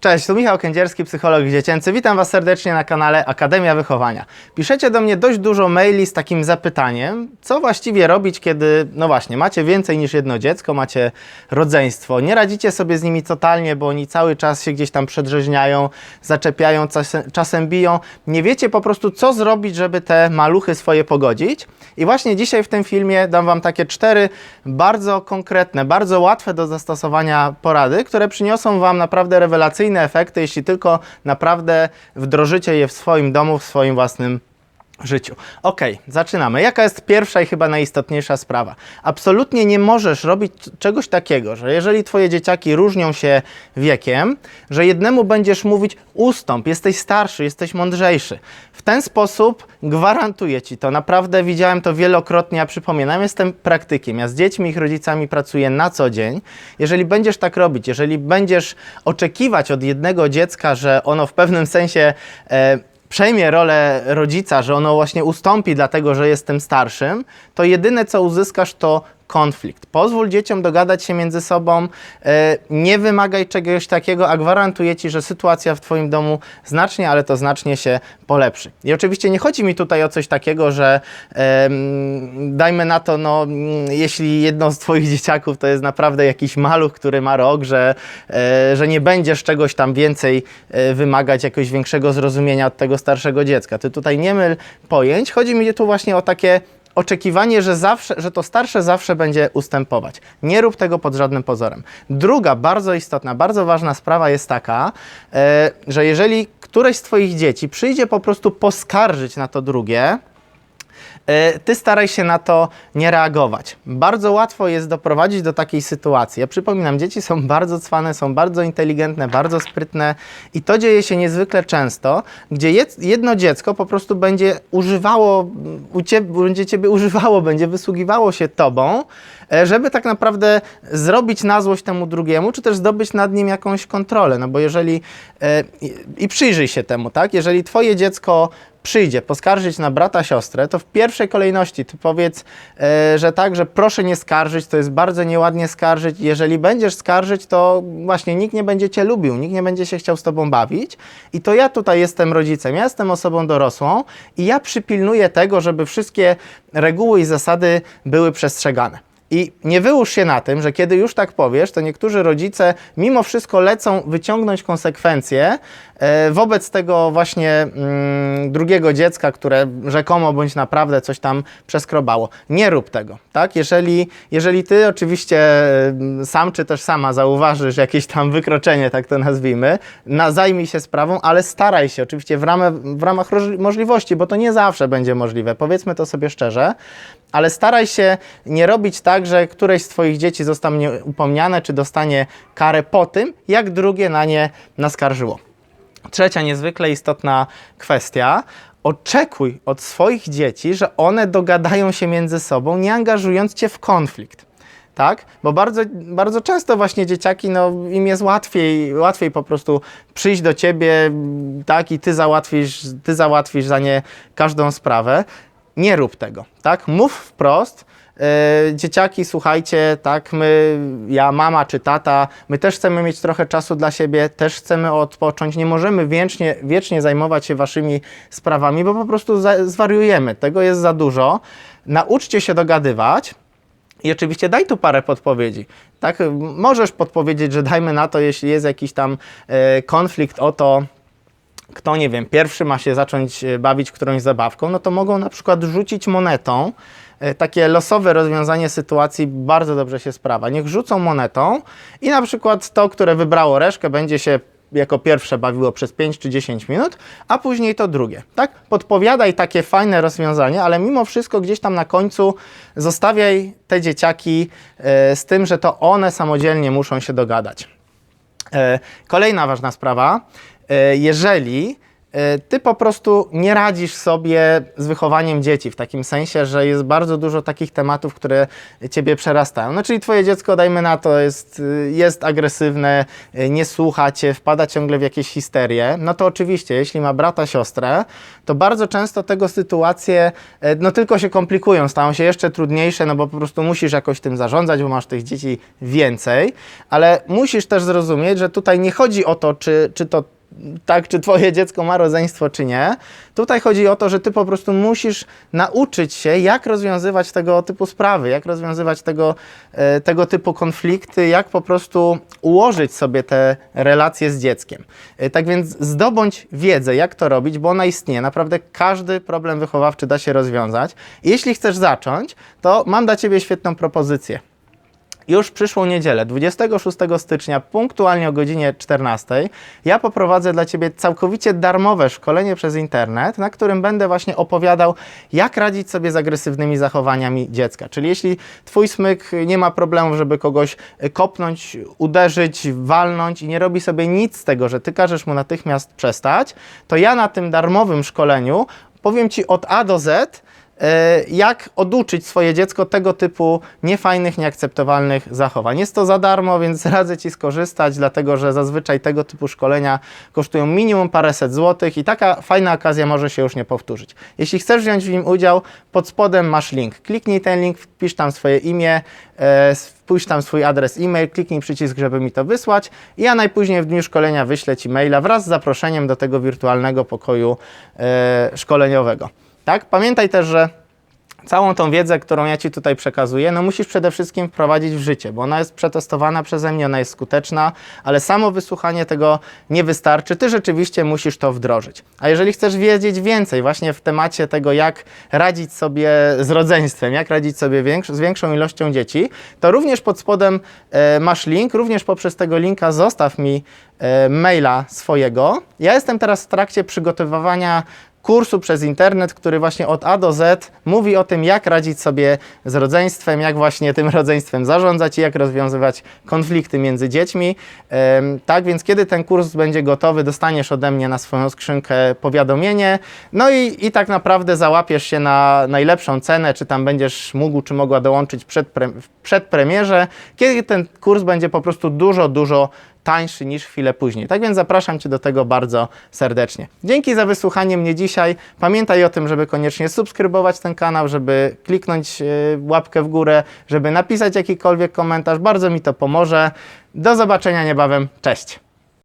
Cześć, tu Michał Kędzierski, psycholog dziecięcy. Witam Was serdecznie na kanale Akademia Wychowania. Piszecie do mnie dość dużo maili z takim zapytaniem, co właściwie robić, kiedy, no właśnie, macie więcej niż jedno dziecko, macie rodzeństwo, nie radzicie sobie z nimi totalnie, bo oni cały czas się gdzieś tam przedrzeźniają, zaczepiają, czasem, biją. Nie wiecie po prostu, co zrobić, żeby te maluchy swoje pogodzić. I właśnie dzisiaj w tym filmie dam Wam takie cztery bardzo konkretne, bardzo łatwe do zastosowania porady, które przyniosą Wam naprawdę rewelacyjne efekty, jeśli tylko naprawdę wdrożycie je w swoim domu, w swoim własnym życiu. Ok, zaczynamy. Jaka jest pierwsza i chyba najistotniejsza sprawa? Absolutnie nie możesz robić czegoś takiego, że jeżeli twoje dzieciaki różnią się wiekiem, że jednemu będziesz mówić ustąp, jesteś starszy, jesteś mądrzejszy. W ten sposób gwarantuję ci to. Naprawdę widziałem to wielokrotnie, ja przypominam, jestem praktykiem. Ja z dziećmi ich rodzicami pracuję na co dzień. Jeżeli będziesz tak robić, jeżeli będziesz oczekiwać od jednego dziecka, że ono w pewnym sensie e, przejmie rolę rodzica, że ono właśnie ustąpi dlatego, że jestem starszym, to jedyne co uzyskasz to konflikt. Pozwól dzieciom dogadać się między sobą, e, nie wymagaj czegoś takiego, a gwarantuję Ci, że sytuacja w Twoim domu znacznie, ale to znacznie się polepszy. I oczywiście nie chodzi mi tutaj o coś takiego, że dajmy na to, no, jeśli jedno z Twoich dzieciaków to jest naprawdę jakiś maluch, który ma rok, że, e, że nie będziesz czegoś tam więcej e, wymagać, jakiegoś większego zrozumienia od tego starszego dziecka. Ty tutaj nie myl pojęć. Chodzi mi tu właśnie o takie oczekiwanie, że, zawsze, że to starsze zawsze będzie ustępować. Nie rób tego pod żadnym pozorem. Druga bardzo istotna, bardzo ważna sprawa jest taka, e, że jeżeli któreś z Twoich dzieci przyjdzie po prostu poskarżyć na to drugie, ty staraj się na to nie reagować. Bardzo łatwo jest doprowadzić do takiej sytuacji. Ja przypominam, dzieci są bardzo cwane, są bardzo inteligentne, bardzo sprytne i to dzieje się niezwykle często, gdzie jed- jedno dziecko po prostu będzie używało, u ciebie, będzie ciebie używało, będzie wysługiwało się tobą, e, żeby tak naprawdę zrobić na złość temu drugiemu, czy też zdobyć nad nim jakąś kontrolę. No bo jeżeli, e, i przyjrzyj się temu, tak? Jeżeli twoje dziecko przyjdzie poskarżyć na brata, siostrę, to w pierwszej kolejności ty powiedz, e, że tak, że proszę nie skarżyć, to jest bardzo nieładnie skarżyć. Jeżeli będziesz skarżyć, to właśnie nikt nie będzie cię lubił, nikt nie będzie się chciał z tobą bawić. I to ja tutaj jestem rodzicem, ja jestem osobą dorosłą i ja przypilnuję tego, żeby wszystkie reguły i zasady były przestrzegane. I nie wyłóż się na tym, że kiedy już tak powiesz, to niektórzy rodzice mimo wszystko lecą wyciągnąć konsekwencje wobec tego właśnie mm, drugiego dziecka, które rzekomo bądź naprawdę coś tam przeskrobało. Nie rób tego, tak? Jeżeli, jeżeli ty oczywiście mm, sam czy też sama zauważysz jakieś tam wykroczenie, tak to nazwijmy, na, zajmij się sprawą, ale staraj się oczywiście w ramach, w ramach możliwości, bo to nie zawsze będzie możliwe, powiedzmy to sobie szczerze, ale staraj się nie robić tak, że któreś z Twoich dzieci zostanie upomniane, czy dostanie karę po tym, jak drugie na nie naskarżyło. Trzecia niezwykle istotna kwestia. Oczekuj od swoich dzieci, że one dogadają się między sobą, nie angażując cię w konflikt. Tak? Bo bardzo, bardzo często właśnie dzieciaki, no, im jest łatwiej, łatwiej po prostu przyjść do ciebie, tak, i ty załatwisz, ty załatwisz za nie każdą sprawę. Nie rób tego, tak? Mów wprost, e, dzieciaki, słuchajcie, tak, my, ja, mama czy tata, my też chcemy mieć trochę czasu dla siebie, też chcemy odpocząć, nie możemy wiecznie, wiecznie zajmować się waszymi sprawami, bo po prostu za, zwariujemy, tego jest za dużo. Nauczcie się dogadywać, i oczywiście daj tu parę podpowiedzi. Tak, możesz podpowiedzieć, że dajmy na to, jeśli jest jakiś tam e, konflikt o to, kto, nie wiem, pierwszy ma się zacząć e, bawić którąś zabawką, no to mogą na przykład rzucić monetą. E, Takie losowe rozwiązanie sytuacji bardzo dobrze się sprawa. Niech rzucą monetą i na przykład to, które wybrało reszkę, będzie się jako pierwsze bawiło przez 5 czy 10 minut, a później to drugie. Tak? Podpowiadaj takie fajne rozwiązanie, ale mimo wszystko gdzieś tam na końcu zostawiaj te dzieciaki e, z tym, że to one samodzielnie muszą się dogadać. Kolejna ważna sprawa. E, Jeżeli e, ty po prostu nie radzisz sobie z wychowaniem dzieci, w takim sensie, że jest bardzo dużo takich tematów, które ciebie przerastają. No czyli twoje dziecko, dajmy na to, jest, y, jest agresywne, y, nie słucha cię, wpada ciągle w jakieś histerie, no to oczywiście, jeśli ma brata, siostrę, to bardzo często tego sytuacje e, no tylko się komplikują, stają się jeszcze trudniejsze, no bo po prostu musisz jakoś tym zarządzać, bo masz tych dzieci więcej, ale musisz też zrozumieć, że tutaj nie chodzi o to, czy, czy to tak, czy twoje dziecko ma rodzeństwo, czy nie. Tutaj chodzi o to, że ty po prostu musisz nauczyć się, jak rozwiązywać tego typu sprawy, jak rozwiązywać tego, e, tego typu konflikty, jak po prostu ułożyć sobie te relacje z dzieckiem. E, Tak więc zdobądź wiedzę, jak to robić, bo ona istnieje. Naprawdę każdy problem wychowawczy da się rozwiązać. Jeśli chcesz zacząć, to mam dla ciebie świetną propozycję. Już w przyszłą niedzielę, 26 stycznia, punktualnie o godzinie 14, ja poprowadzę dla Ciebie całkowicie darmowe szkolenie przez internet, na którym będę właśnie opowiadał, jak radzić sobie z agresywnymi zachowaniami dziecka. Czyli jeśli Twój smyk nie ma problemów, żeby kogoś y, kopnąć, uderzyć, walnąć i nie robi sobie nic z tego, że Ty każesz mu natychmiast przestać, to ja na tym darmowym szkoleniu powiem Ci od A do Z, e, jak oduczyć swoje dziecko tego typu niefajnych, nieakceptowalnych zachowań. Jest to za darmo, więc radzę Ci skorzystać, dlatego że zazwyczaj tego typu szkolenia kosztują minimum paręset złotych i taka fajna okazja może się już nie powtórzyć. Jeśli chcesz wziąć w nim udział, pod spodem masz link. Kliknij ten link, wpisz tam swoje imię, e, wpisz tam swój adres e-mail, kliknij przycisk, żeby mi to wysłać i ja najpóźniej w dniu szkolenia wyślę Ci maila wraz z zaproszeniem do tego wirtualnego pokoju e, szkoleniowego. Tak? Pamiętaj też, że całą tą wiedzę, którą ja Ci tutaj przekazuję, no musisz przede wszystkim wprowadzić w życie, bo ona jest przetestowana przeze mnie, ona jest skuteczna, ale samo wysłuchanie tego nie wystarczy. Ty rzeczywiście musisz to wdrożyć. A jeżeli chcesz wiedzieć więcej właśnie w temacie tego, jak radzić sobie z rodzeństwem, jak radzić sobie z większą ilością dzieci, to również pod spodem e, masz link, również poprzez tego linka zostaw mi maila swojego. Ja jestem teraz w trakcie przygotowywania kursu przez internet, który właśnie od A do Z mówi o tym, jak radzić sobie z rodzeństwem, jak właśnie tym rodzeństwem zarządzać i jak rozwiązywać konflikty między dziećmi. Tak więc, kiedy ten kurs będzie gotowy, dostaniesz ode mnie na swoją skrzynkę powiadomienie. No i, i tak naprawdę załapiesz się na najlepszą cenę, czy tam będziesz mógł, czy mogła dołączyć przed, pre, w przedpremierze, kiedy ten kurs będzie po prostu dużo, dużo tańszy niż chwilę później. Tak więc zapraszam Cię do tego bardzo serdecznie. Dzięki za wysłuchanie mnie dzisiaj. Pamiętaj o tym, żeby koniecznie subskrybować ten kanał, żeby kliknąć y, łapkę w górę, żeby napisać jakikolwiek komentarz. Bardzo mi to pomoże. Do zobaczenia niebawem. Cześć!